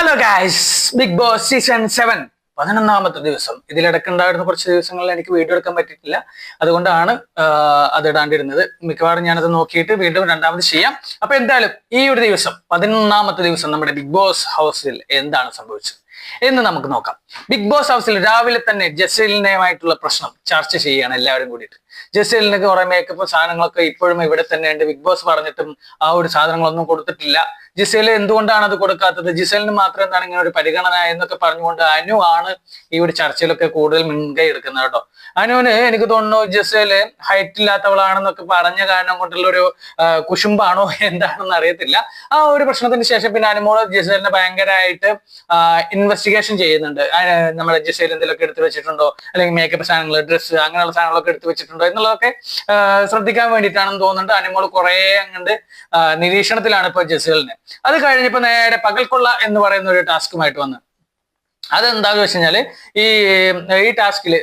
Hello guys Big Boss season seven പതിനൊന്നാമത്തെ ദിവസം. ഇതിലിടക്കുണ്ടായിരുന്ന കുറച്ച് ദിവസങ്ങളിൽ എനിക്ക് വീഡിയോ എടുക്കാൻ പറ്റിയിട്ടില്ല. അതുകൊണ്ടാണ് അത് ഇടാണ്ടിരുന്നത്. മിക്കവാറും ഞാനത് നോക്കിയിട്ട് വീണ്ടും രണ്ടാമത് ചെയ്യാം. അപ്പൊ എന്തായാലും ഈ ഒരു ദിവസം പതിനൊന്നാമത്തെ ദിവസം നമ്മുടെ ബിഗ് ബോസ് ഹൗസിൽ എന്താണ് സംഭവിച്ചത്? എന്ന് നമുക്ക് നോക്കാം. ബിഗ് ബോസ് ഹൗസിൽ രാവിലെ തന്നെ ജസീലിനുമായിട്ടുള്ള പ്രശ്നം ചർച്ച ചെയ്യുകയാണ് എല്ലാവരും കൂടിയിട്ട്. ജസ്റ്റലിന് കുറെ മേക്കപ്പ് സാധനങ്ങളൊക്കെ ഇപ്പോഴും ഇവിടെ തന്നെ ഉണ്ട് ബിഗ് ബോസ് പറഞ്ഞിട്ടും ആ ഒരു സാധനങ്ങളൊന്നും കൊടുത്തിട്ടില്ല. ജിസേൽ എന്തുകൊണ്ടാണ് അത് കൊടുക്കാത്തത്? ജിസേലിന് മാത്രം എന്താണ് ഇങ്ങനെ ഒരു പരിഗണന എന്നൊക്കെ പറഞ്ഞുകൊണ്ട് അനു ആണ് ഈ ഒരു ചർച്ചയിലൊക്കെ കൂടുതൽ മുൻകൈ എടുക്കുന്നത് കേട്ടോ. അനുവിന് എനിക്ക് തോന്നുന്നു ജിസേൽ ഹൈറ്റ് ഇല്ലാത്തവളാണെന്നൊക്കെ പറഞ്ഞ കാരണം കൊണ്ടുള്ള ഒരു കുശുമ്പാണോ എന്താണെന്ന് അറിയത്തില്ല. ആ ഒരു പ്രശ്നത്തിന് ശേഷം പിന്നെ അനുമോൾ ജിസേലിനെ ഭയങ്കരമായിട്ട് ഇൻവെസ്റ്റിഗേഷൻ ചെയ്യുന്നുണ്ട്. നമ്മുടെ ജിസേൽ എന്തെങ്കിലുമൊക്കെ എടുത്തു വെച്ചിട്ടുണ്ടോ? അല്ലെങ്കിൽ മേക്കപ്പ് സാധനങ്ങൾ ഡ്രസ്സ് അങ്ങനെയുള്ള സാധനങ്ങളൊക്കെ എടുത്തു വെച്ചിട്ടുണ്ടോ എന്നുള്ളതൊക്കെ ശ്രദ്ധിക്കാൻ വേണ്ടിയിട്ടാണെന്ന് തോന്നുന്നുണ്ട്. അനുമോൾ കുറെ അങ്ങോട്ട് നിരീക്ഷണത്തിലാണ് ഇപ്പൊ ജസേലിന്. അത് കഴിഞ്ഞപ്പോ നേരെ പകൽക്കൊള്ള എന്ന് പറയുന്ന ഒരു ടാസ്കുമായിട്ട് വന്ന്. അതെന്താന്ന് വെച്ച് കഴിഞ്ഞാൽ ഈ ഈ ടാസ്കിൽ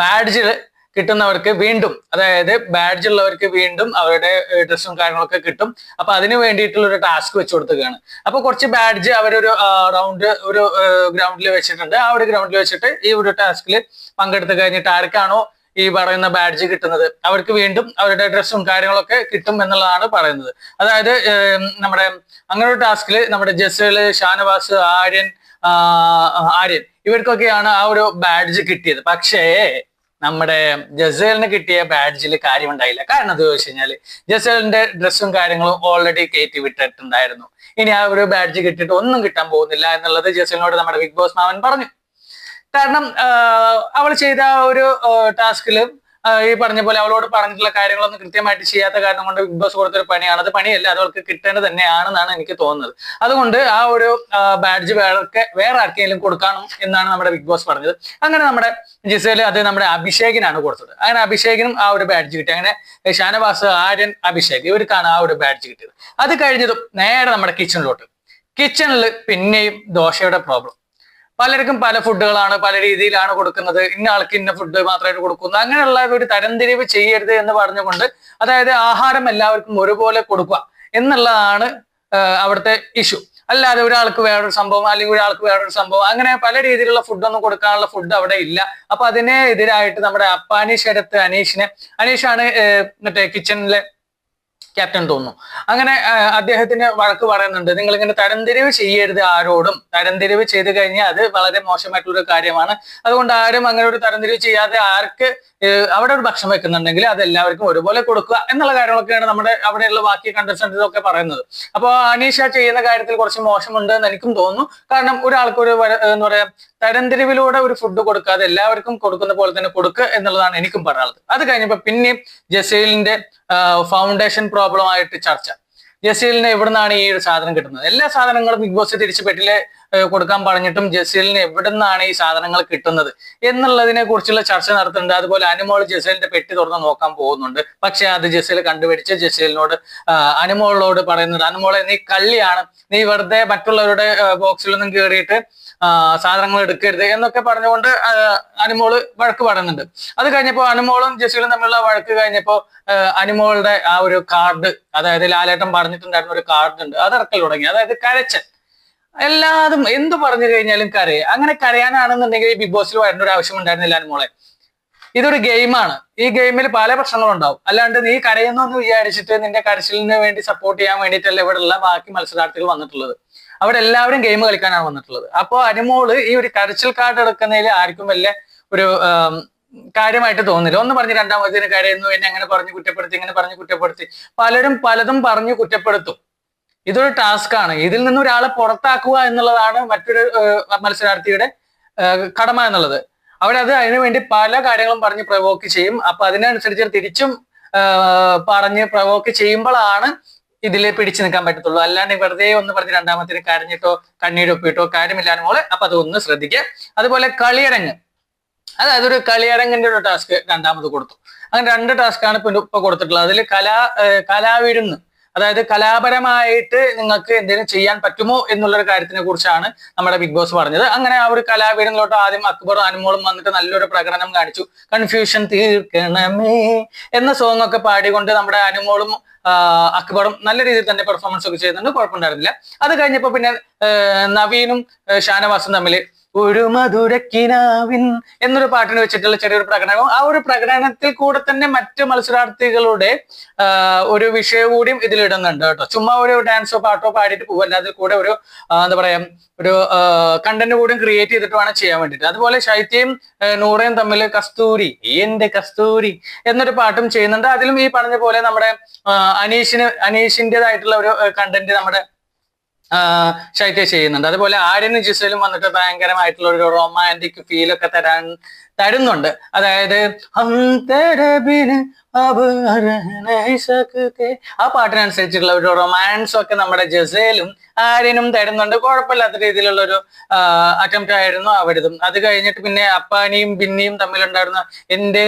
ബാഡ്ജിൽ കിട്ടുന്നവർക്ക് വീണ്ടും അതായത് ബാഡ്ജ് ഉള്ളവർക്ക് വീണ്ടും അവരുടെ ഡ്രസ്സും കാര്യങ്ങളൊക്കെ കിട്ടും. അപ്പൊ അതിന് വേണ്ടിയിട്ടുള്ള ഒരു ടാസ്ക് വെച്ച് കൊടുക്കുകയാണ് അപ്പൊ കുറച്ച് ബാഡ്ജ് അവരൊരു റൗണ്ട് ഒരു ഗ്രൗണ്ടിൽ വെച്ചിട്ടുണ്ട്. ആ ഒരു ഗ്രൗണ്ടിൽ വെച്ചിട്ട് ഈ ഒരു ടാസ്കിൽ പങ്കെടുത്ത് കഴിഞ്ഞിട്ട് ആർക്കാണോ ഈ പറയുന്ന ബാഡ്ജ് കിട്ടുന്നത് അവർക്ക് വീണ്ടും അവരുടെ ഡ്രസ്സും കാര്യങ്ങളൊക്കെ കിട്ടും എന്നുള്ളതാണ് പറയുന്നത്. അതായത് നമ്മുടെ അങ്ങനെ ഒരു ടാസ്കിൽ നമ്മുടെ ജസ്സുകൾ ഷാനവാസ് ആര്യൻ ആര്യൻ ഇവർക്കൊക്കെയാണ് ആ ഒരു ബാഡ്ജ് കിട്ടിയത്. പക്ഷേ നമ്മുടെ ജസ്വേലിന് കിട്ടിയ ബാഡ്ജിൽ കാര്യമുണ്ടായില്ല. കാരണം എന്താ ചോദിച്ചു കഴിഞ്ഞാൽ ജസ്വേലിന്റെ ഡ്രസ്സും കാര്യങ്ങളും ഓൾറെഡി കയറ്റി വിട്ടിട്ടുണ്ടായിരുന്നു. ഇനി ആ ഒരു ബാഡ്ജ് കിട്ടിയിട്ട് ഒന്നും കിട്ടാൻ പോകുന്നില്ല എന്നുള്ളത് ജസ്വലിനോട് നമ്മുടെ ബിഗ് ബോസ് മാവൻ പറഞ്ഞു. കാരണം അവൾ ചെയ്ത ഒരു ടാസ്കിൽ ഈ പറഞ്ഞ പോലെ അവളോട് പറഞ്ഞിട്ടുള്ള കാര്യങ്ങളൊന്നും കൃത്യമായിട്ട് ചെയ്യാത്ത കാരണം കൊണ്ട് ബിഗ് ബോസ് കൊടുത്തൊരു പണിയാണ്. അത് പണിയല്ല അത് അവൾക്ക് കിട്ടേണ്ടത് തന്നെയാണെന്നാണ് എനിക്ക് തോന്നുന്നത്. അതുകൊണ്ട് ആ ഒരു ബാഡ്ജ് വേറെ വേറെ ആർക്കെങ്കിലും കൊടുക്കണം എന്നാണ് നമ്മുടെ ബിഗ് ബോസ് പറഞ്ഞത്. അങ്ങനെ നമ്മുടെ ജിസേൽ അത് നമ്മുടെ അഭിഷേകിനാണ് കൊടുത്തത്. അങ്ങനെ അഭിഷേകിനും ആ ഒരു ബാഡ്ജ് കിട്ടി. അങ്ങനെ ഷാനവാസ് ആര്യൻ അഭിഷേക് ഇവർക്കാണ് ആ ഒരു ബാഡ്ജ് കിട്ടിയത്. അത് കഴിഞ്ഞതും നേരെ നമ്മുടെ കിച്ചണിലോട്ട് കിച്ചണിൽ പിന്നെയും ദോശയുടെ പ്രോബ്ലം പലർക്കും പല ഫുഡുകളാണ് പല രീതിയിലാണ് കൊടുക്കുന്നത്. ഇന്ന ആൾക്ക് ഇന്ന ഫുഡ് മാത്രമായിട്ട് കൊടുക്കുന്നു. അങ്ങനെയുള്ള ഒരു തരംതിരിവ് ചെയ്യരുത് എന്ന് പറഞ്ഞുകൊണ്ട് അതായത് ആഹാരം എല്ലാവർക്കും ഒരുപോലെ കൊടുക്കുക എന്നുള്ളതാണ് അവിടുത്തെ ഇഷ്യൂ. അല്ലാതെ ഒരാൾക്ക് വേറൊരു സംഭവം അല്ലെങ്കിൽ ഒരാൾക്ക് വേറൊരു സംഭവം അങ്ങനെ പല രീതിയിലുള്ള ഫുഡൊന്നും കൊടുക്കാനുള്ള ഫുഡ് അവിടെ ഇല്ല. അപ്പൊ അതിനെതിരായിട്ട് നമ്മുടെ അപ്പാനി ശരത്ത് അനീഷിനെ അനീഷാണ് മറ്റേ കിച്ചണിലെ ക്യാപ്റ്റൻ തോന്നുന്നു. അങ്ങനെ അദ്ദേഹത്തിന് വഴക്ക് പറയുന്നുണ്ട്. നിങ്ങൾ ഇങ്ങനെ തരംതിരിവ് ചെയ്യരുത് ആരോടും. തരംതിരിവ് ചെയ്ത് കഴിഞ്ഞാൽ അത് വളരെ മോശമായിട്ടുള്ള ഒരു കാര്യമാണ്. അതുകൊണ്ട് ആരും അങ്ങനെ ഒരു തരംതിരിവ് ചെയ്യാതെ ആർക്ക് അവിടെ ഒരു ഭക്ഷണം വെക്കുന്നുണ്ടെങ്കിൽ അത് എല്ലാവർക്കും ഒരുപോലെ കൊടുക്കുക എന്നുള്ള കാര്യങ്ങളൊക്കെയാണ് നമ്മുടെ അവിടെയുള്ള ബാക്കി കണ്ടസ്റ്റൻസ് ഒക്കെ പറയുന്നത്. അപ്പോൾ അനീഷ ചെയ്യുന്ന കാര്യത്തിൽ കുറച്ച് മോശമുണ്ട് എന്ന് എനിക്കും തോന്നുന്നു. കാരണം ഒരാൾക്ക് ഒരു എന്താ പറയാ തരംതിരിവിലൂടെ ഒരു ഫുഡ് കൊടുക്കാതെ എല്ലാവർക്കും കൊടുക്കുന്ന പോലെ തന്നെ കൊടുക്കുക എന്നുള്ളതാണ് എനിക്കും പറയാനുള്ളത്. അത് കഴിഞ്ഞപ്പോൾ പിന്നെയും ജസീലിന്റെ ഫൗണ്ടേഷൻ പ്രോബ്ലം ആയിട്ട് ചർച്ച. ജസീലിന് എവിടുന്നാണ് ഈ ഒരു സാധനം കിട്ടുന്നത്? എല്ലാ സാധനങ്ങളും ബിഗ് ബോസ് തിരിച്ചു പെട്ടിൽ കൊടുക്കാൻ പറഞ്ഞിട്ടും ജസീലിന് എവിടുന്നാണ് ഈ സാധനങ്ങൾ കിട്ടുന്നത് എന്നുള്ളതിനെ കുറിച്ചുള്ള ചർച്ച നടത്തുന്നുണ്ട്. അതുപോലെ അനുമോൾ ജസീലിന്റെ പെട്ടി തുറന്ന് നോക്കാൻ പോകുന്നുണ്ട്. പക്ഷെ അത് ജസീൽ കണ്ടുപിടിച്ച് ജസീലിനോട് അനുമോളിനോട് പറയുന്നുണ്ട്. അനുമോളെ നീ കള്ളിയാണ്. നീ വെറുതെ മറ്റുള്ളവരുടെ ബോക്സിലൊന്നും കയറിയിട്ട് സാധനങ്ങൾ എടുക്കരുത് എന്നൊക്കെ പറഞ്ഞുകൊണ്ട് അനുമോൾ വഴക്ക് പറയുന്നുണ്ട് അത് കഴിഞ്ഞപ്പോൾ അനുമോളും ജസീലും തമ്മിലുള്ള വഴക്ക് കഴിഞ്ഞപ്പോൾ അനുമോളുടെ ആ ഒരു കാർഡ് അതായത് ലാലേട്ടൻ പറഞ്ഞിട്ടുണ്ടായിരുന്ന ഒരു കാർഡ് ഉണ്ട് അത് ഇറക്കൽ തുടങ്ങി. അതായത് കരച്ചൻ എല്ലാതും എന്ത് പറഞ്ഞു കഴിഞ്ഞാലും കരയെ. അങ്ങനെ കരയാനാണെന്നുണ്ടെങ്കിൽ ഈ ബിഗ് ബോസിൽ വരേണ്ട ഒരു ആവശ്യം ഉണ്ടായിരുന്നില്ല അനുമോളെ. ഇതൊരു ഗെയിമാണ്. ഈ ഗെയിമിൽ പല പ്രശ്നങ്ങളും ഉണ്ടാവും അല്ലാണ്ട് നീ കരയുന്നു എന്ന് വിചാരിച്ചിട്ട് നിന്റെ കരച്ചിലിന് വേണ്ടി സപ്പോർട്ട് ചെയ്യാൻ വേണ്ടിയിട്ടല്ല ഇവിടെ ഉള്ള ബാക്കി മത്സരാർത്ഥികൾ വന്നിട്ടുള്ളത്. അവിടെ എല്ലാവരും ഗെയിം കളിക്കാനാണ് വന്നിട്ടുള്ളത്. അപ്പോൾ അനുമോൾ ഈ ഒരു കരച്ചിൽ കാർഡ് എടുക്കുന്നതിൽ ആർക്കും വലിയ ഒരു കാര്യമായിട്ട് തോന്നില്ല ഒന്ന് പറഞ്ഞ് രണ്ടാമത്തേന് കരയുന്നു എന്നെ അങ്ങനെ പറഞ്ഞു കുറ്റപ്പെടുത്തി ഇങ്ങനെ പറഞ്ഞു കുറ്റപ്പെടുത്തി. പലരും പലതും പറഞ്ഞു കുറ്റപ്പെടുത്തും. ഇതൊരു ടാസ്ക് ആണ്. ഇതിൽ നിന്ന് ഒരാളെ പുറത്താക്കുക എന്നുള്ളതാണ് മറ്റൊരു മത്സരാർത്ഥിയുടെ കടമ എന്നുള്ളത്. അവരത് അതിനുവേണ്ടി പല കാര്യങ്ങളും പറഞ്ഞ് പ്രവോക്ക് ചെയ്യും. അപ്പൊ അതിനനുസരിച്ച് തിരിച്ചും പറഞ്ഞ് പ്രവോക്ക് ചെയ്യുമ്പോഴാണ് ഇതിൽ പിടിച്ചു നിൽക്കാൻ പറ്റത്തുള്ളൂ. അല്ലാണ്ട് വെറുതെ ഒന്ന് പറഞ്ഞ് രണ്ടാമത്തിന് കരഞ്ഞിട്ടോ കണ്ണീരൊപ്പിട്ടോ കാര്യമില്ലാന്ന് മോളെ അപ്പൊ അതൊന്ന് ശ്രദ്ധിക്കുക. അതുപോലെ കളിയരങ്ങ്. അതായത് ഒരു കളിയരങ്ങിന്റെ ഒരു ടാസ്ക് രണ്ടാമത് കൊടുത്തു. അങ്ങനെ രണ്ട് ടാസ്ക്കാണ് ഇപ്പൊ ഇപ്പൊ കൊടുത്തിട്ടുള്ളത്. അതിൽ കലാ കലാവിരുന്ന്. അതായത് കലാപരമായിട്ട് നിങ്ങൾക്ക് എന്തെങ്കിലും ചെയ്യാൻ പറ്റുമോ എന്നുള്ള ഒരു കാര്യത്തിനെ കുറിച്ചാണ് നമ്മുടെ ബിഗ് ബോസ് പറഞ്ഞത്. അങ്ങനെ ആ ഒരു കലാവിരുന്നിലോട്ട് ആദ്യം അക്ബറും അനുമോളും വന്നിട്ട് നല്ലൊരു പ്രകടനം കാണിച്ചു. കൺഫ്യൂഷൻ തീർക്കണമേ എന്ന സോങ് ഒക്കെ പാടിക്കൊണ്ട് നമ്മുടെ അനുമോളും അക്ബറും നല്ല രീതിയിൽ തന്നെ പെർഫോമൻസ് ഒക്കെ ചെയ്യുന്നുണ്ട് കുഴപ്പമുണ്ടായിരുന്നില്ല. അത് കഴിഞ്ഞപ്പോൾ പിന്നെ നവീനും ഷാനവാസും തമ്മിൽ ഒരു മധുരക്കിനാവിൻ എന്നൊരു പാട്ടിന് വെച്ചിട്ടുള്ള ചെറിയൊരു പ്രകടനം. ആ ഒരു പ്രകടനത്തിൽ കൂടെ തന്നെ മറ്റു മത്സരാർത്ഥികളുടെ ഒരു വിഷയം കൂടിയും ഇതിലിടുന്നുണ്ട് കേട്ടോ. ചുമ്മാ ഒരു ഡാൻസോ പാട്ടോ പാടിയിട്ട് പോവല്ല. അതിൽ കൂടെ ഒരു എന്താ പറയാ ഒരു കണ്ടന്റ് കൂടിയും ക്രിയേറ്റ് ചെയ്തിട്ട് വേണം ചെയ്യാൻ വേണ്ടിട്ട് അതുപോലെ ശൈത്യയും നൂറയും തമ്മിൽ കസ്തൂരി എന്റെ കസ്തൂരി എന്നൊരു പാട്ടും ചെയ്യുന്നുണ്ട്. അതിലും ഈ പറഞ്ഞ പോലെ നമ്മുടെ അനീഷിന് അനീഷിന്റെതായിട്ടുള്ള ഒരു കണ്ടന്റ് നമ്മുടെ ശൈത്യ ചെയ്യുന്നുണ്ട് അതുപോലെ ആര്യനും ജിസലും വന്നിട്ട് ഭയങ്കരമായിട്ടുള്ള ഒരു റൊമാന്റിക് ഒക്കെ തരാൻ തരുന്നുണ്ട് അതായത്. ആ പാട്ടിനനുസരിച്ചുള്ള ഒരു റൊമാൻസ് ഒക്കെ നമ്മുടെ ജസേലും ആര്യനും തരുന്നുണ്ട്. കുഴപ്പമില്ലാത്ത രീതിയിലുള്ള ഒരു അറ്റംപ്റ്റ് ആയിരുന്നു അവരുതും അത് കഴിഞ്ഞിട്ട് പിന്നെ അപ്പാനിയും ബിന്നിയും തമ്മിലുണ്ടായിരുന്ന എന്റെ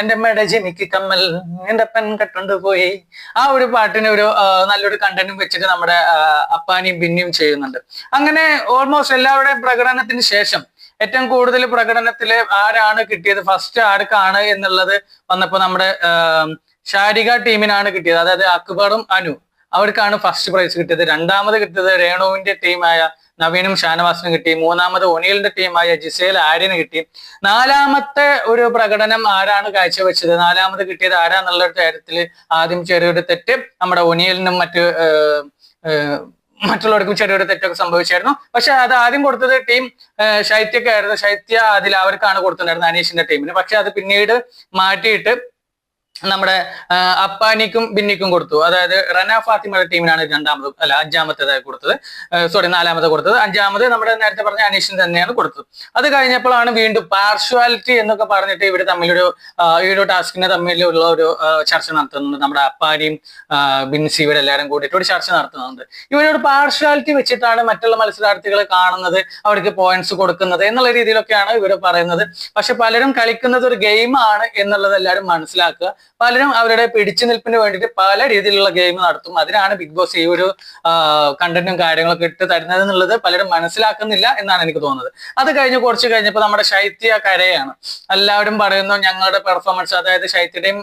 എന്റെ അമ്മയുടെ ജിമിക്ക് കമ്മൽ എന്റെ അപ്പൻ കെട്ടുണ്ട് പോയി. ആ ഒരു പാട്ടിന് ഒരു നല്ലൊരു കണ്ടന്റും വെച്ചിട്ട് നമ്മുടെ അപ്പാനിയും ബിന്നിയും ചെയ്യുന്നുണ്ട്. അങ്ങനെ ഓൾമോസ്റ്റ് എല്ലാവരുടെയും പ്രകടനത്തിന് ശേഷം ഏറ്റവും കൂടുതൽ പ്രകടനത്തിൽ ആരാണ് കിട്ടിയത് ഫസ്റ്റ് ആർക്കാണ് എന്നുള്ളത് വന്നപ്പോ നമ്മുടെ ശാരിക ടീമിനാണ് കിട്ടിയത്. അതായത് അക്ബറും അനു. അവർക്കാണ് ഫസ്റ്റ് പ്രൈസ് കിട്ടിയത്. രണ്ടാമത് കിട്ടിയത് രേണുവിന്റെ ടീമായ നവീനും ഷാനവാസിനും കിട്ടി. മൂന്നാമത് ഒനിയലിന്റെ ടീമായ ജിസേൽ ആര്യന് കിട്ടി. നാലാമത്തെ ഒരു പ്രകടനം ആരാണ് കാഴ്ചവെച്ചത്? നാലാമത് കിട്ടിയത് ആരാന്നുള്ള കാര്യത്തിൽ ആദ്യം ചെറിയൊരു തെറ്റ് നമ്മുടെ ഒനിയലിനും മറ്റ് മറ്റുള്ളവർക്കും ചെറിയൊരു തെറ്റൊക്കെ സംഭവിച്ചായിരുന്നു. പക്ഷെ അത് ആദ്യം കൊടുത്തത് ടീം ശൈത്യക്കായിരുന്നു. ശൈത്യ അതിൽ അവർക്കാണ് കൊടുത്തിട്ടുണ്ടായിരുന്നത് അനീഷിന്റെ ടീമിന് പക്ഷെ അത് പിന്നീട് മാറ്റിയിട്ട് നമ്മുടെ അപ്പാനിക്കും ബിന്നിക്കും കൊടുത്തു. അതായത് റന ഫാത്തിമയുടെ ടീമിനാണ് രണ്ടാമത് അല്ല അഞ്ചാമത്തേതായി കൊടുത്തത്. സോറി നാലാമത് കൊടുത്തത്. അഞ്ചാമത് നമ്മുടെ നേരത്തെ പറഞ്ഞ അനീഷൻ തന്നെയാണ് കൊടുത്തത്. അത് കഴിഞ്ഞപ്പോഴാണ് വീണ്ടും പാർഷ്വാലിറ്റി എന്നൊക്കെ പറഞ്ഞിട്ട് ഇവർ തമ്മിലൊരു ഈ ഒരു ടാസ്കിനെ തമ്മിലുള്ള ഒരു ചർച്ച നടത്തുന്നുണ്ട്. നമ്മുടെ അപ്പാനിയും ബിൻസി ഇവരെല്ലാവരും കൂടിയിട്ട് ഒരു ചർച്ച നടത്തുന്നുണ്ട്. ഇവരൊരു പാർഷ്വാലിറ്റി വെച്ചിട്ടാണ് മറ്റുള്ള മത്സരാർത്ഥികളെ കാണുന്നത് അവർക്ക് പോയിന്റ്സ് കൊടുക്കുന്നത് എന്നുള്ള രീതിയിലൊക്കെയാണ് ഇവർ പറയുന്നത്. പക്ഷെ പലരും കളിക്കുന്നത് ഒരു ഗെയിമാണ് എന്നുള്ളത് എല്ലാവരും മനസ്സിലാക്കുക. പലരും അവരുടെ പിടിച്ചു നിൽപ്പിന് വേണ്ടിയിട്ട് പല രീതിയിലുള്ള ഗെയിം നടത്തും. അതിനാണ് ബിഗ് ബോസ് ഈ ഒരു കണ്ടന്റും കാര്യങ്ങളൊക്കെ ഇട്ട് തരുന്നത് എന്നുള്ളത് പലരും മനസ്സിലാക്കുന്നില്ല എന്നാണ് എനിക്ക് തോന്നുന്നത്. അത് കഴിഞ്ഞ് കുറച്ച് കഴിഞ്ഞപ്പോൾ നമ്മുടെ ശൈത്യ കരയാണ്. എല്ലാവരും പറയുന്നു ഞങ്ങളുടെ പെർഫോമൻസ് അതായത് ശൈത്യയുടെയും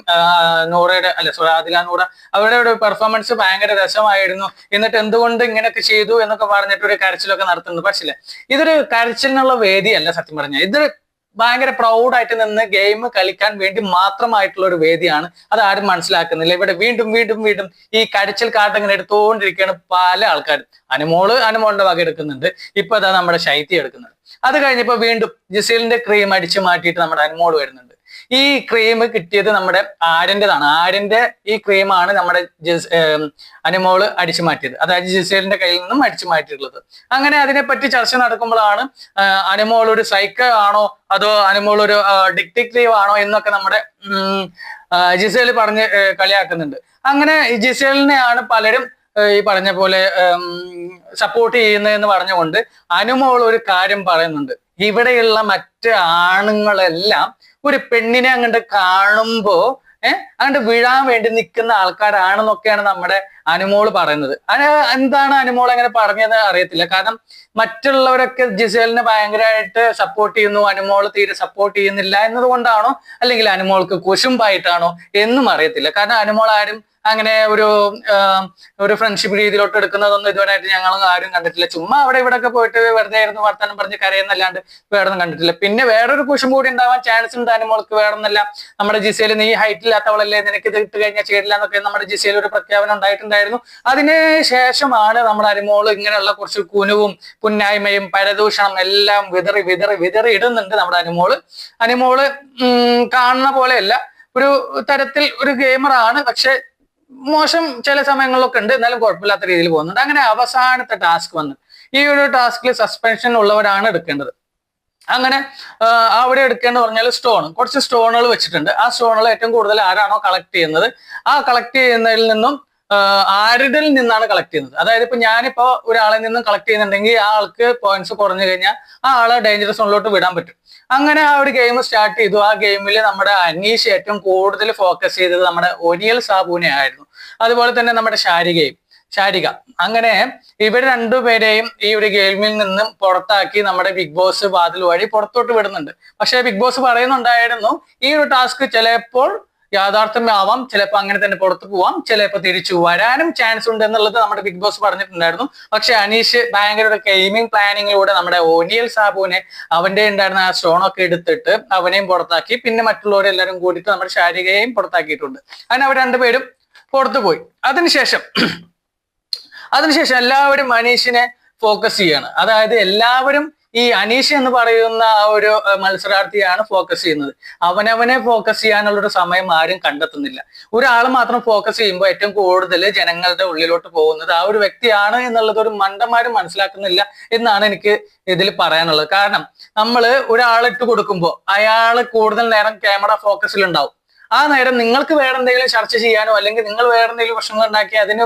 നൂറയുടെ അല്ല സോറി ആദില നൂറ അവരുടെ ഒരു പെർഫോമൻസ് ഭയങ്കര രസമായിരുന്നു. എന്നിട്ട് എന്തുകൊണ്ട് ഇങ്ങനെയൊക്കെ ചെയ്തു എന്നൊക്കെ പറഞ്ഞിട്ട് ഒരു കരച്ചിലൊക്കെ നടത്തുന്നു പക്ഷേ ഇതൊരു കരച്ചിലിനുള്ള വേദിയല്ല സത്യം പറഞ്ഞാൽ. ഇത് ഭയങ്കര പ്രൗഡായിട്ട് നിന്ന് ഗെയിം കളിക്കാൻ വേണ്ടി മാത്രമായിട്ടുള്ള ഒരു വേദിയാണ്. അത് ആരും മനസ്സിലാക്കുന്നില്ല. ഇവിടെ വീണ്ടും വീണ്ടും വീണ്ടും ഈ കടിച്ചൽ കരച്ചിൽ കാട്ടങ്ങനെ എടുത്തുകൊണ്ടിരിക്കുകയാണ് പല ആൾക്കാരും. അനുമോൾ അനുമോളിന്റെ വക എടുക്കുന്നുണ്ട്. ഇപ്പൊ അതാ നമ്മുടെ ശൈത്യം എടുക്കുന്നുണ്ട് അത് കഴിഞ്ഞപ്പോ വീണ്ടും ജിസേലിന്റെ ക്രീം അടിച്ചു മാറ്റിയിട്ട് നമ്മുടെ അനുമോൾ വരുന്നുണ്ട്. ഈ ക്രീം കിട്ടിയത് നമ്മുടെ ആര്യന്റെതാണ്. ആര്യന്റെ ഈ ക്രീമാണ് നമ്മുടെ അനുമോൾ അടിച്ചു മാറ്റിയത്. അതായത് ജിസേലിന്റെ കയ്യിൽ നിന്നും അടിച്ചു മാറ്റിയിട്ടുള്ളത്. അങ്ങനെ അതിനെപ്പറ്റി ചർച്ച നടക്കുമ്പോഴാണ് അനുമോൾ ഒരു സൈക്ക ആണോ അതോ അനുമോൾ ഒരു ഡിക്റ്റേറ്റീവ് ആണോ എന്നൊക്കെ നമ്മുടെ ജിസേൽ പറഞ്ഞ് കളിയാക്കുന്നുണ്ട്. അങ്ങനെ ജിസേലിനെയാണ് പലരും ഈ പറഞ്ഞ പോലെ സപ്പോർട്ട് ചെയ്യുന്നതെന്ന് പറഞ്ഞുകൊണ്ട് അനുമോൾ ഒരു കാര്യം പറയുന്നുണ്ട്. ഇവിടെയുള്ള മറ്റ് ആണുങ്ങളെല്ലാം ഒരു പെണ്ണിനെ അങ്ങോട്ട് കാണുമ്പോ ഏഹ് അങ്ങോട്ട് വീഴാൻ വേണ്ടി നിൽക്കുന്ന ആൾക്കാരാണെന്നൊക്കെയാണ് നമ്മുടെ അനുമോൾ പറയുന്നത്. എന്താണ് അനുമോൾ അങ്ങനെ പറഞ്ഞത് അറിയത്തില്ല. കാരണം മറ്റുള്ളവരൊക്കെ ജിസേലിനെ ഭയങ്കരമായിട്ട് സപ്പോർട്ട് ചെയ്യുന്നു. അനുമോൾ തീരെ സപ്പോർട്ട് ചെയ്യുന്നില്ല എന്നതുകൊണ്ടാണോ? അല്ലെങ്കിൽ അനുമോൾക്ക് കുശുമ്പായിട്ടാണോ എന്നും അറിയത്തില്ല. കാരണം അനുമോൾ ആരും അങ്ങനെ ഒരു ഒരു ഫ്രണ്ട്ഷിപ്പ് രീതിയിലോട്ട് എടുക്കുന്നതൊന്നും ഇതുവരെയായിട്ട് ഞങ്ങൾ ആരും കണ്ടിട്ടില്ല. ചുമ്മാ അവിടെ ഇവിടെ ഒക്കെ പോയിട്ട് വെറുതെ ആയിരുന്നു വർത്താനം പറഞ്ഞ് കരയുന്നല്ലാണ്ട് വേറൊന്നും കണ്ടിട്ടില്ല. പിന്നെ വേറൊരു കുശും കൂടി ഉണ്ടാവാൻ ചാൻസ് ഉണ്ട് അനുമോൾക്ക് വേണമെന്നല്ല നമ്മുടെ ജിസയിൽ നീ ഹൈറ്റ് ഇല്ലാത്തവളല്ലേ നിനക്ക് ഇത് ഇട്ട് കഴിഞ്ഞാൽ ചേരില്ല എന്നൊക്കെ നമ്മുടെ ജിസയിൽ ഒരു പ്രഖ്യാപനം ഉണ്ടായിട്ടുണ്ടായിരുന്നു അതിന് ശേഷമാണ് നമ്മൾ അരിമോൾ ഇങ്ങനെയുള്ള കുറച്ച് കുനുവും പുന്നായ്മയും പരദൂഷണം എല്ലാം വിതറി വിതറി വിതറി ഇടുന്നുണ്ട് നമ്മുടെ അനുമോൾ. അനുമോൾ കാണുന്ന പോലെയല്ല. ഒരു തരത്തിൽ ഒരു ഗെയിമറാണ് പക്ഷെ മോശം ചില സമയങ്ങളിലൊക്കെ ഉണ്ട്. എന്നാലും കുഴപ്പമില്ലാത്ത രീതിയിൽ പോകുന്നുണ്ട്. അങ്ങനെ അവസാനത്തെ ടാസ്ക് വന്നു. ഈ ഒരു ടാസ്കിൽ സസ്പെൻഷൻ ഉള്ളവരാണ് എടുക്കേണ്ടത്. അങ്ങനെ അവിടെ എടുക്കേണ്ടത് പറഞ്ഞാൽ സ്റ്റോൺ കുറച്ച് സ്റ്റോണുകൾ വെച്ചിട്ടുണ്ട്. ആ സ്റ്റോണുകൾ ഏറ്റവും കൂടുതൽ ആരാണോ കളക്ട് ചെയ്യുന്നത്? ആ കളക്ട് ചെയ്യുന്നതിൽ നിന്നും ആരുടെ നിന്നാണ് കളക്ട് ചെയ്യുന്നത്. അതായത് ഇപ്പൊ ഞാനിപ്പോ ഒരാളെ നിന്നും കളക്ട് ചെയ്യുന്നുണ്ടെങ്കിൽ ആ ആൾക്ക് പോയിന്റ്സ് കുറഞ്ഞു കഴിഞ്ഞാൽ ആ ആളെ ഡേഞ്ചറസ് സോണിലോട്ട് വിടാൻ പറ്റും. അങ്ങനെ ആ ഒരു ഗെയിം സ്റ്റാർട്ട് ചെയ്തു. ആ ഗെയിമിൽ നമ്മുടെ അനീഷ് ഏറ്റവും കൂടുതൽ ഫോക്കസ് ചെയ്തത് നമ്മുടെ ഒനിയൽ സാബുവിനെ ആയിരുന്നു. അതുപോലെ തന്നെ നമ്മുടെ ശാരികയും ശാരിക. അങ്ങനെ ഇവർ രണ്ടുപേരെയും ഈ ഒരു ഗെയിമിൽ നിന്നും പുറത്താക്കി നമ്മുടെ ബിഗ് ബോസ് വാതിൽ വഴി പുറത്തോട്ട് വിടുന്നുണ്ട്. പക്ഷേ ബിഗ് ബോസ് പറയുന്നുണ്ടായിരുന്നു ഈ ഒരു ടാസ്ക് ചിലപ്പോൾ യാഥാർത്ഥ്യമാവാം. ചിലപ്പോൾ അങ്ങനെ തന്നെ പുറത്തു പോവാം. ചിലപ്പോൾ തിരിച്ചു വരാനും ചാൻസ് ഉണ്ട് എന്നുള്ളത് നമ്മുടെ ബിഗ് ബോസ് പറഞ്ഞിട്ടുണ്ടായിരുന്നു. പക്ഷെ അനീഷ് ഭയങ്കര ഒരു ഗെയിമിംഗ് പ്ലാനിങ്ങിലൂടെ നമ്മുടെ ഓനിയൽ സാബുവിനെ അവന്റെ ഉണ്ടായിരുന്ന ആ സ്റ്റോണൊക്കെ എടുത്തിട്ട് അവനെയും പുറത്താക്കി. പിന്നെ മറ്റുള്ളവരെല്ലാരും കൂടിയിട്ട് നമ്മുടെ ശാരികയെയും പുറത്താക്കിയിട്ടുണ്ട്. അങ്ങനെ അവർ രണ്ടുപേരും പുറത്തു പോയി. അതിനുശേഷം അതിനുശേഷം എല്ലാവരും അനീഷിനെ ഫോക്കസ് ചെയ്യാണ്. അതായത് എല്ലാവരും ഈ അനീഷ് എന്ന് പറയുന്ന ആ ഒരു മത്സരാർത്ഥിയാണ് ഫോക്കസ് ചെയ്യുന്നത്. അവനവനെ ഫോക്കസ് ചെയ്യാനുള്ള ഒരു സമയം ആരും കണ്ടെത്തുന്നില്ല. ഒരാൾ മാത്രം ഫോക്കസ് ചെയ്യുമ്പോൾ ഏറ്റവും കൂടുതൽ ജനങ്ങളുടെ ഉള്ളിലോട്ട് പോകുന്നത് ആ ഒരു വ്യക്തിയാണ് എന്നുള്ളത് ഒരു മണ്ടന്മാരും മനസ്സിലാക്കുന്നില്ല എന്നാണ് എനിക്ക് ഇതിൽ പറയാനുള്ളത്. കാരണം നമ്മൾ ഒരാളിട്ട് കൊടുക്കുമ്പോൾ അയാൾ കൂടുതൽ നേരം ക്യാമറ ഫോക്കസിൽ ഉണ്ടാവും ആ നേരം നിങ്ങൾക്ക് വേറെ എന്തെങ്കിലും ചർച്ച ചെയ്യാനോ അല്ലെങ്കിൽ നിങ്ങൾ വേറെ എന്തെങ്കിലും പ്രശ്നങ്ങൾ ഉണ്ടാക്കി അതിനെ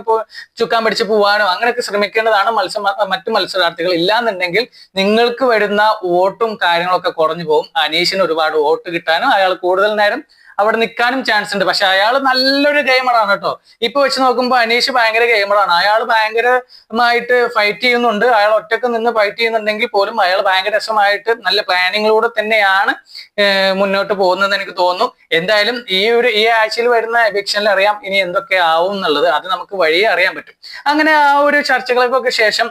ചുക്കാൻ പിടിച്ച് പോവാനോ അങ്ങനെയൊക്കെ ശ്രമിക്കേണ്ടതാണ് മത്സ മറ്റു മത്സരാർത്ഥികൾ ഇല്ലാന്നുണ്ടെങ്കിൽ നിങ്ങൾക്ക് വരുന്ന വോട്ടും കാര്യങ്ങളൊക്കെ കുറഞ്ഞു പോകും. അനീഷിന് ഒരുപാട് വോട്ട് കിട്ടാനും അയാൾ കൂടുതൽ നേരം അവിടെ നിൽക്കാനും ചാൻസ് ഉണ്ട്. പക്ഷെ അയാൾ നല്ലൊരു ഗെയിമറാണ് കേട്ടോ. ഇപ്പൊ വെച്ച് നോക്കുമ്പോൾ അനീഷ് ഭയങ്കര ഗെയിമറാണ് അയാൾ ഭയങ്കരമായിട്ട് ഫൈറ്റ് ചെയ്യുന്നുണ്ട്. അയാൾ ഒറ്റയ്ക്ക് നിന്ന് ഫൈറ്റ് ചെയ്യുന്നുണ്ടെങ്കിൽ പോലും അയാൾ ഭയങ്കര രസമായിട്ട് നല്ല പ്ലാനിങ്ങിലൂടെ തന്നെയാണ് മുന്നോട്ട് പോകുന്നതെന്ന് എനിക്ക് തോന്നുന്നു. എന്തായാലും ഈ ഒരു ഈ ആഴ്ചയിൽ വരുന്ന എവിക്ഷനിൽ അറിയാം ഇനി എന്തൊക്കെ ആവും എന്നുള്ളത്. അത് നമുക്ക് വഴിയെ അറിയാൻ പറ്റും. അങ്ങനെ ആ ഒരു ചർച്ചകൾക്കൊക്കെ ശേഷം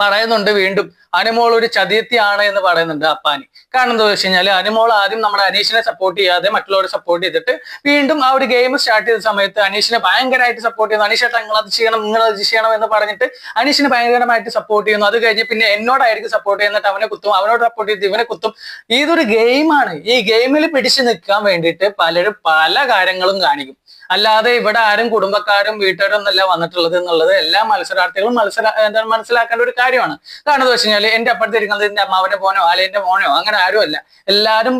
പറയുന്നുണ്ട് വീണ്ടും അനുമോൾ ഒരു ചതിയത്തിയാണ് എന്ന് പറയുന്നുണ്ട് അപ്പാനി. കാരണം എന്താ വെച്ച് കഴിഞ്ഞാൽ അനുമോൾ ആദ്യം നമ്മുടെ അനീഷിനെ സപ്പോർട്ട് ചെയ്യാതെ മറ്റുള്ളവരെ സപ്പോർട്ട് ചെയ്തിട്ട് വീണ്ടും ആ ഒരു ഗെയിം സ്റ്റാർട്ട് ചെയ്ത സമയത്ത് അനീഷിനെ ഭയങ്കരമായിട്ട് സപ്പോർട്ട് ചെയ്യുന്നു. അനീഷേട്ടാ നിങ്ങൾ അത് ചെയ്യണം നിങ്ങൾ അത് ചെയ്യണം എന്ന് പറഞ്ഞിട്ട് അനീഷിനെ ഭയങ്കരമായിട്ട് സപ്പോർട്ട് ചെയ്യുന്നു. അത് കഴിഞ്ഞ് പിന്നെ എന്നോടായിരിക്കും സപ്പോർട്ട് ചെയ്യുന്നിട്ട് അവനെ കുത്തും അവനോട് സപ്പോർട്ട് ചെയ്ത് ഇവനെ കുത്തും. ഇതൊരു ഗെയിമാണ് ഈ ഗെയിമിൽ പിടിച്ചു നിൽക്കാൻ വേണ്ടിയിട്ട് പലരും പല കാര്യങ്ങളും കാണിക്കും. അല്ലാതെ ഇവിടെ ആരും കുടുംബക്കാരും വീട്ടുകാരും ഒന്നല്ല വന്നിട്ടുള്ളത് എന്നുള്ളത് എല്ലാ മത്സരാർത്ഥികളും മത്സര എന്താണ് മനസ്സിലാക്കേണ്ട ഒരു കാര്യമാണ്. കാരണം വെച്ച് കഴിഞ്ഞാൽ എന്റെ അപ്പുറത്ത് ഇരിക്കുന്നത് എന്റെ അമ്മാവന്റെ മോനോ അല്ലെങ്കിൽ മോനോ അങ്ങനെ ആരുമല്ല എല്ലാവരും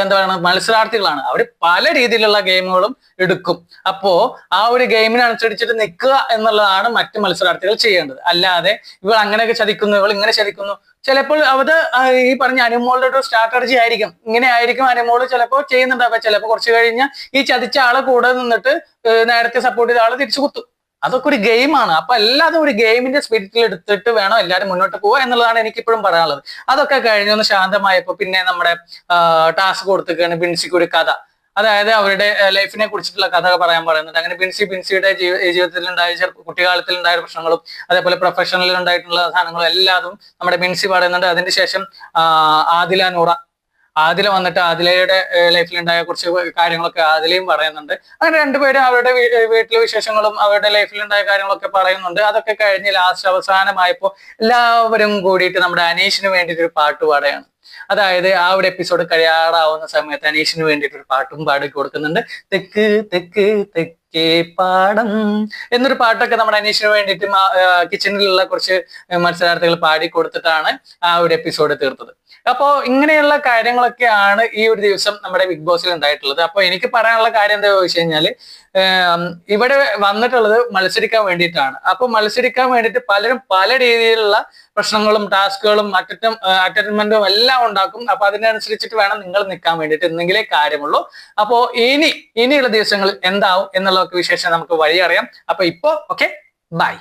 എന്താ മത്സരാർത്ഥികളാണ്. അവർ പല രീതിയിലുള്ള ഗെയിമുകളും എടുക്കും. അപ്പോ ആ ഒരു ഗെയിമിനനുസരിച്ചിട്ട് നിൽക്കുക എന്നുള്ളതാണ് മറ്റ് മത്സരാർത്ഥികൾ ചെയ്യേണ്ടത്. അല്ലാതെ ഇവൾ അങ്ങനെയൊക്കെ ചതിക്കുന്നു ഇവൾ ഇങ്ങനെ ചതിക്കുന്നു ചിലപ്പോൾ അത് ഈ പറഞ്ഞ അനുമോളുടെ ഒരു സ്ട്രാറ്റജി ആയിരിക്കും. ഇങ്ങനെ ആയിരിക്കും അനുമോൾ ചിലപ്പോൾ ചെയ്യുന്നുണ്ടാവുക ചിലപ്പോൾ കുറച്ച് കഴിഞ്ഞ് ഈ ചതിച്ച ആളെ കൂടെ നിന്നിട്ട് നേരത്തെ സപ്പോർട്ട് ചെയ്ത ആളെ തിരിച്ചു കുത്തും. അതൊക്കെ ഒരു ഗെയിമാണ് അപ്പൊ എല്ലാതും ഒരു ഗെയിമിന്റെ സ്പിരിറ്റിൽ എടുത്തിട്ട് വേണം എല്ലാവരും മുന്നോട്ട് പോവുക എന്നുള്ളതാണ് എനിക്കിപ്പോഴും പറയാനുള്ളത്. അതൊക്കെ കഴിഞ്ഞൊന്ന് ശാന്തമായപ്പോ പിന്നെ നമ്മുടെ ടാസ്ക് കൊടുത്തിക്കാണ് ബിൻസിക്ക് ഒരു കഥ. അതായത് അവരുടെ ലൈഫിനെ കുറിച്ചിട്ടുള്ള കഥ പറയാൻ പറയുന്നുണ്ട്. അങ്ങനെ ബിൻസി ബിൻസിയുടെ ജീവിതത്തിൽ ഉണ്ടായ പ്രശ്നങ്ങളും അതേപോലെ പ്രൊഫഷണലിൽ ഉണ്ടായിട്ടുള്ള സാധനങ്ങളും എല്ലാതും നമ്മുടെ ബിൻസി പറയുന്നുണ്ട്. അതിന്റെ ശേഷം ആ, ആദില നൂറ. ആദില വന്നിട്ട് ആദിലയുടെ ലൈഫിൽ ഉണ്ടായ കുറച്ച് കാര്യങ്ങളൊക്കെ ആദിലയും പറയുന്നുണ്ട്. അങ്ങനെ രണ്ടുപേരും അവരുടെ വീട്ടിലെ വിശേഷങ്ങളും അവരുടെ ലൈഫിൽ ഉണ്ടായ കാര്യങ്ങളൊക്കെ പറയുന്നുണ്ട്. അതൊക്കെ കഴിഞ്ഞ് ലാസ്റ്റ് അവസാനമായപ്പോൾ എല്ലാവരും കൂടിയിട്ട് നമ്മുടെ അനീഷിന് വേണ്ടിയിട്ട് ഒരു പാട്ട് പാടുകയാണ്. അതായത് ആ ഒരു എപ്പിസോഡ് കഴിയാറാവുന്ന സമയത്ത് അനീഷിന് വേണ്ടിയിട്ട് ഒരു പാട്ടും പാടി കൊടുക്കുന്നുണ്ട്. തെക്ക് തെക്ക് തെക്കേ. പാടം എന്നൊരു പാട്ടൊക്കെ നമ്മുടെ അനീഷിന് വേണ്ടിയിട്ട് കിച്ചണിലുള്ള കുറച്ച് മത്സരാർത്ഥികൾ പാടി കൊടുത്തിട്ടാണ് ആ ഒരു എപ്പിസോഡ് തീർത്തത്. അപ്പോ ഇങ്ങനെയുള്ള കാര്യങ്ങളൊക്കെയാണ് ഈ ഒരു ദിവസം നമ്മുടെ ബിഗ് ബോസിൽ ഉണ്ടായിട്ടുള്ളത്. അപ്പൊ എനിക്ക് പറയാനുള്ള കാര്യം എന്താ ചോദിച്ചു കഴിഞ്ഞാൽ ഇവിടെ വന്നിട്ടുള്ളത് മത്സരിക്കാൻ വേണ്ടിയിട്ടാണ്. അപ്പൊ മത്സരിക്കാൻ വേണ്ടിയിട്ട് പലരും പല രീതിയിലുള്ള പ്രശ്നങ്ങളും ടാസ്കുകളും അറ്റം അറ്റൻമെന്റും എല്ലാം ഉണ്ടാക്കും. അപ്പൊ അതിനനുസരിച്ചിട്ട് വേണം നിങ്ങൾ നിൽക്കാൻ വേണ്ടിയിട്ട് എന്തെങ്കിലേ കാര്യമുള്ളൂ. അപ്പോ ഇനി ഇനിയുള്ള ദിവസങ്ങൾ എന്താവും എന്നുള്ളതൊക്കെ വിശേഷം നമുക്ക് വഴി അറിയാം അപ്പൊ ഇപ്പോ ഓക്കെ ബൈ